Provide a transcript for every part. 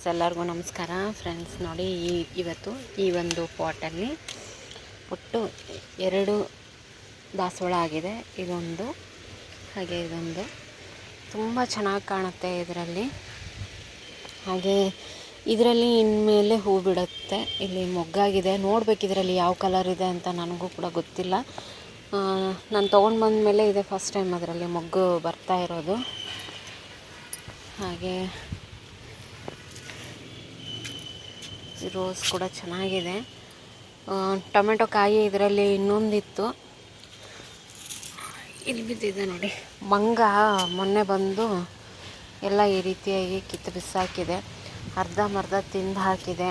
Friends, ಎಲ್ಲರಿಗೂ ನಮಸ್ಕಾರ. Friends, ನೋಡಿ ಈ ಇವತ್ತು ಈ ಒಂದು ಪಾಟಲ್ಲಿ ಒಟ್ಟು ಎರಡು ದಾಸವಾಳ ಆಗಿದೆ. ಇದೊಂದು, ಹಾಗೆ ಇದೊಂದು. ತುಂಬ ಚೆನ್ನಾಗಿ ಕಾಣುತ್ತೆ ಇದರಲ್ಲಿ. ಹಾಗೆ ಇದರಲ್ಲಿ ಇನ್ಮೇಲೆ ಹೂ ಬಿಡುತ್ತೆ. ಇಲ್ಲಿ ಮೊಗ್ಗಾಗಿದೆ. ನೋಡ್ಬೇಕು ಇದರಲ್ಲಿ ಯಾವ ಕಲರ್ ಇದೆ ಅಂತ ನನಗೂ ಕೂಡ ಗೊತ್ತಿಲ್ಲ. ನಾನು ತೊಗೊಂಡು ಬಂದಮೇಲೆ ಇದೆ ಫಸ್ಟ್ ಟೈಮ್ ಅದರಲ್ಲಿ ಮೊಗ್ಗು ಬರ್ತಾ ಇರೋದು. ಹಾಗೆ ರೋಸ್ ಕೂಡ ಚೆನ್ನಾಗಿದೆ. ಟೊಮೆಟೊ ಕಾಯಿ ಇದರಲ್ಲಿ ಇನ್ನೊಂದಿತ್ತು. ಇಲ್ಲಿ ಬಿದ್ದಿದೆ ನೋಡಿ. ಮಂಗ ಮೊನ್ನೆ ಬಂದು ಎಲ್ಲ ಈ ರೀತಿಯಾಗಿ ಕಿತ್ತು ಬಿಸಾಕಿದೆ. ಅರ್ಧ ಮರ್ಧ ತಿಂದು ಹಾಕಿದೆ.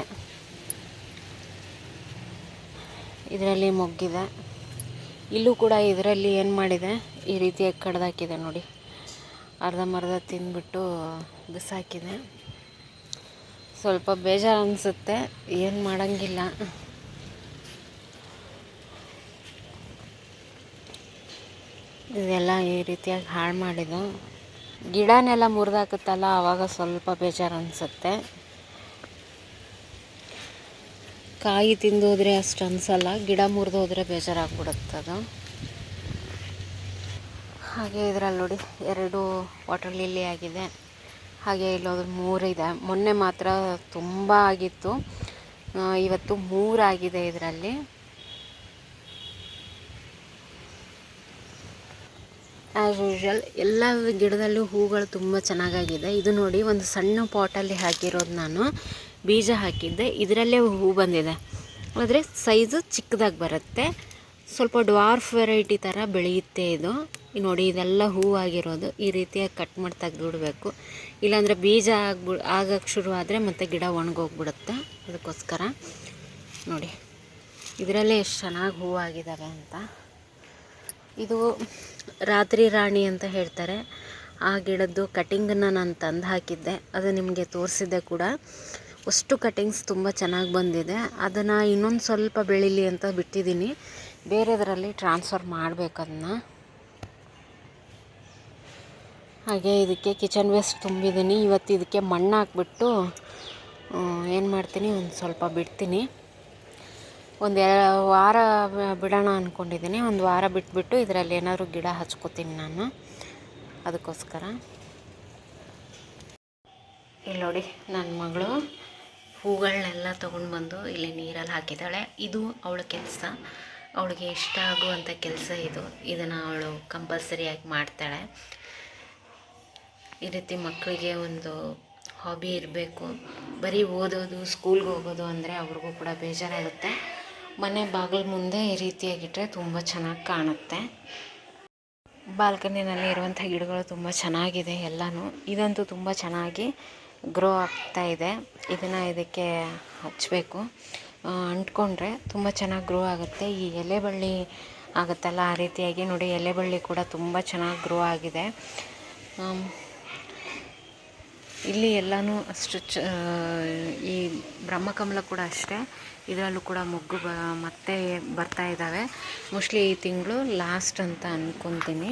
ಇದರಲ್ಲಿ ಮೊಗ್ಗಿದೆ. ಇಲ್ಲೂ ಕೂಡ ಇದರಲ್ಲಿ ಏನು ಮಾಡಿದೆ? ಈ ರೀತಿಯಾಗಿ ಕಡ್ದಾಕಿದೆ ನೋಡಿ. ಅರ್ಧ ಮರ್ಧ ತಿಂದ್ಬಿಟ್ಟು ಬಿಸಾಕಿದೆ. ಸ್ವಲ್ಪ ಬೇಜಾರು ಅನಿಸುತ್ತೆ ಏನು ಮಾಡೋಂಗಿಲ್ಲ. ಇದೆಲ್ಲ ಈ ರೀತಿಯಾಗಿ ಹಾಳು ಮಾಡಿದ್ದು. ಗಿಡನೆಲ್ಲ ಮುರಿದಾಕುತ್ತಲ್ಲ ಆವಾಗ ಸ್ವಲ್ಪ ಬೇಜಾರು ಅನಿಸುತ್ತೆ ಕಾಯಿ ತಿಂದೋದ್ರೆ ಅಷ್ಟು ಅನಿಸಲ್ಲ, ಗಿಡ ಮುರಿದೋದ್ರೆ ಬೇಜಾರಾಗ್ಬಿಡುತ್ತದು ಹಾಗೆ ಇದರಲ್ಲಿ ನೋಡಿ, ಎರಡು ವಾಟರ್ ಲಿಲ್ಲಿ ಆಗಿದೆ. ಹಾಗೆ ಇಲ್ಲೋದ್ರೆ ಮೂರಿದೆ. ಮೊನ್ನೆ ಮಾತ್ರ ತುಂಬ ಆಗಿತ್ತು. ಇವತ್ತು ಮೂರಾಗಿದೆ ಇದರಲ್ಲಿ. ಆ್ಯಸ್ ಯೂಶ್ವಲ್ ಎಲ್ಲ ಗಿಡದಲ್ಲೂ ಹೂಗಳು ತುಂಬ ಚೆನ್ನಾಗಾಗಿದೆ. ಇದು ನೋಡಿ, ಒಂದು ಸಣ್ಣ ಪಾಟಲ್ಲಿ ಹಾಕಿರೋದು ನಾನು. ಬೀಜ ಹಾಕಿದ್ದೆ. ಇದರಲ್ಲೇ ಹೂ ಬಂದಿದೆ. ಆದರೆ ಸೈಜು ಚಿಕ್ಕದಾಗಿ ಬರುತ್ತೆ. ಸ್ವಲ್ಪ ಡ್ವಾರ್ಫ್ ವೆರೈಟಿ ಥರ ಬೆಳೆಯುತ್ತೆ ಇದು. ನೋಡಿ ಇದೆಲ್ಲ ಹೂವಾಗಿರೋದು. ಈ ರೀತಿಯಾಗಿ ಕಟ್ ಮಾಡಿ ತೆಗೆದುಬಿಡ್ಬೇಕು. ಇಲ್ಲಾಂದರೆ ಬೀಜ ಆಗ್ಬಿ ಆಗಕ್ಕೆ ಶುರು ಆದರೆ ಮತ್ತೆ ಗಿಡ ಒಣಗೋಗ್ಬಿಡುತ್ತೆ? ಅದಕ್ಕೋಸ್ಕರ. ನೋಡಿ, ಇದರಲ್ಲೇ ಎಷ್ಟು ಚೆನ್ನಾಗಿ ಹೂ ಹೂವಾಗಿದ್ದಾವೆ ಅಂತ. ಇದು ರಾತ್ರಿ ರಾಣಿ ಅಂತ ಹೇಳ್ತಾರೆ. ಆ ಗಿಡದ್ದು ಕಟಿಂಗನ್ನು ನಾನು ತಂದು ಹಾಕಿದ್ದೆ. ಅದು ನಿಮಗೆ ತೋರಿಸಿದ್ದೆ ಕೂಡ. ಅಷ್ಟು ಕಟಿಂಗ್ಸ್ ತುಂಬ ಚೆನ್ನಾಗಿ ಬಂದಿದೆ. ಅದನ್ನು ಇನ್ನೊಂದು ಸ್ವಲ್ಪ ಬೆಳೀಲಿ ಅಂತ ಬಿಟ್ಟಿದ್ದೀನಿ ಬೇರೆದರಲ್ಲಿ ಟ್ರಾನ್ಸ್ಫರ್ ಮಾಡಬೇಕು ಅದನ್ನ ಹಾಗೆ ಇದಕ್ಕೆ ಕಿಚನ್ ವೇಸ್ಟ್ ತುಂಬಿದ್ದೀನಿ. ಇವತ್ತು ಇದಕ್ಕೆ ಮಣ್ಣು ಹಾಕ್ಬಿಟ್ಟು ಏನು ಮಾಡ್ತೀನಿ? ಒಂದು ಸ್ವಲ್ಪ ಬಿಡ್ತೀನಿ. ಒಂದು ವಾರ ಬಿಡೋಣ ಅಂದ್ಕೊಂಡಿದ್ದೀನಿ ಒಂದು ವಾರ ಬಿಟ್ಬಿಟ್ಟು ಇದರಲ್ಲಿ ಏನಾದರೂ ಗಿಡ ಹಚ್ಕೋತೀನಿ ನಾನು. ಅದಕ್ಕೋಸ್ಕರ. ಇಲ್ಲಿ ನೋಡಿ ನನ್ನ ಮಗಳು ಹೂಗಳನ್ನೆಲ್ಲ ತೊಗೊಂಡು ಬಂದು ಇಲ್ಲಿ ನೀರಲ್ಲಿ ಹಾಕಿದ್ದಾಳೆ. ಇದು ಅವಳ ಕೆಲಸ. ಅವಳಿಗೆ ಇಷ್ಟ ಆಗುವಂಥ ಕೆಲಸ ಇದು. ಇದನ್ನು ಅವಳು ಕಂಪಲ್ಸರಿಯಾಗಿ ಮಾಡ್ತಾಳೆ. ಈ ರೀತಿ ಮಕ್ಕಳಿಗೆ ಒಂದು ಹಾಬಿ ಇರಬೇಕು. ಬರೀ ಓದೋದು ಸ್ಕೂಲ್ಗೆ ಹೋಗೋದು ಅಂದರೆ ಅವ್ರಿಗೂ ಕೂಡ ಬೇಜಾರಾಗುತ್ತೆ. ಮನೆ ಬಾಗಿಲು ಮುಂದೆ ಈ ರೀತಿಯಾಗಿಟ್ಟರೆ ತುಂಬ ಚೆನ್ನಾಗಿ ಕಾಣುತ್ತೆ. ಬಾಲ್ಕನಿನಲ್ಲಿ ಇರುವಂಥ ಗಿಡಗಳು ತುಂಬ ಚೆನ್ನಾಗಿದೆ ಎಲ್ಲನೂ. ಇದಂತೂ ತುಂಬ ಚೆನ್ನಾಗಿ ಗ್ರೋ ಆಗ್ತಾ ಇದೆ. ಇದನ್ನು ಇದಕ್ಕೆ ಹಚ್ಚಬೇಕು ಅಂಟ್ಕೊಂಡ್ರೆ ತುಂಬ ಚೆನ್ನಾಗಿ ಗ್ರೋ ಆಗುತ್ತೆ. ಈ ಎಲೆ ಬಳ್ಳಿ ಆಗುತ್ತಲ್ಲ, ಆ ರೀತಿಯಾಗಿ ನೋಡಿ ಎಲೆ ಬಳ್ಳಿ ಕೂಡ ತುಂಬ ಚೆನ್ನಾಗಿ ಗ್ರೋ ಆಗಿದೆ. ಇಲ್ಲಿ ಎಲ್ಲನೂ ಅಷ್ಟು ಚ ಈ ಬ್ರಹ್ಮಕಮಲ ಕೂಡ ಅಷ್ಟೇ. ಇದರಲ್ಲೂ ಕೂಡ ಮೊಗ್ಗು ಬ, ಮತ್ತೆ ಬರ್ತಾ ಇದ್ದಾವೆ ಮೋಸ್ಟ್ಲಿ ಈ ತಿಂಗಳು ಲಾಸ್ಟ್ ಅಂತ ಅಂದ್ಕೊತೀನಿ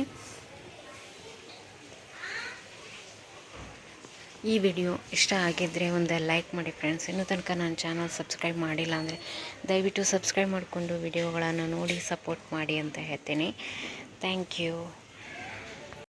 ಈ ವಿಡಿಯೋ ಇಷ್ಟ ಆಗಿದ್ದರೆ ಒಂದು ಲೈಕ್ ಮಾಡಿ ಫ್ರೆಂಡ್ಸ್ ಇನ್ನೂ ತನಕ ನನ್ನ ಚಾನಲ್ ಸಬ್ಸ್ಕ್ರೈಬ್ ಮಾಡಿಲ್ಲ ಅಂದರೆ ದಯವಿಟ್ಟು ಸಬ್ಸ್ಕ್ರೈಬ್ ಮಾಡಿಕೊಂಡು ವಿಡಿಯೋಗಳನ್ನು ನೋಡಿ ಸಪೋರ್ಟ್ ಮಾಡಿ ಅಂತ ಹೇಳ್ತೀನಿ. Thank you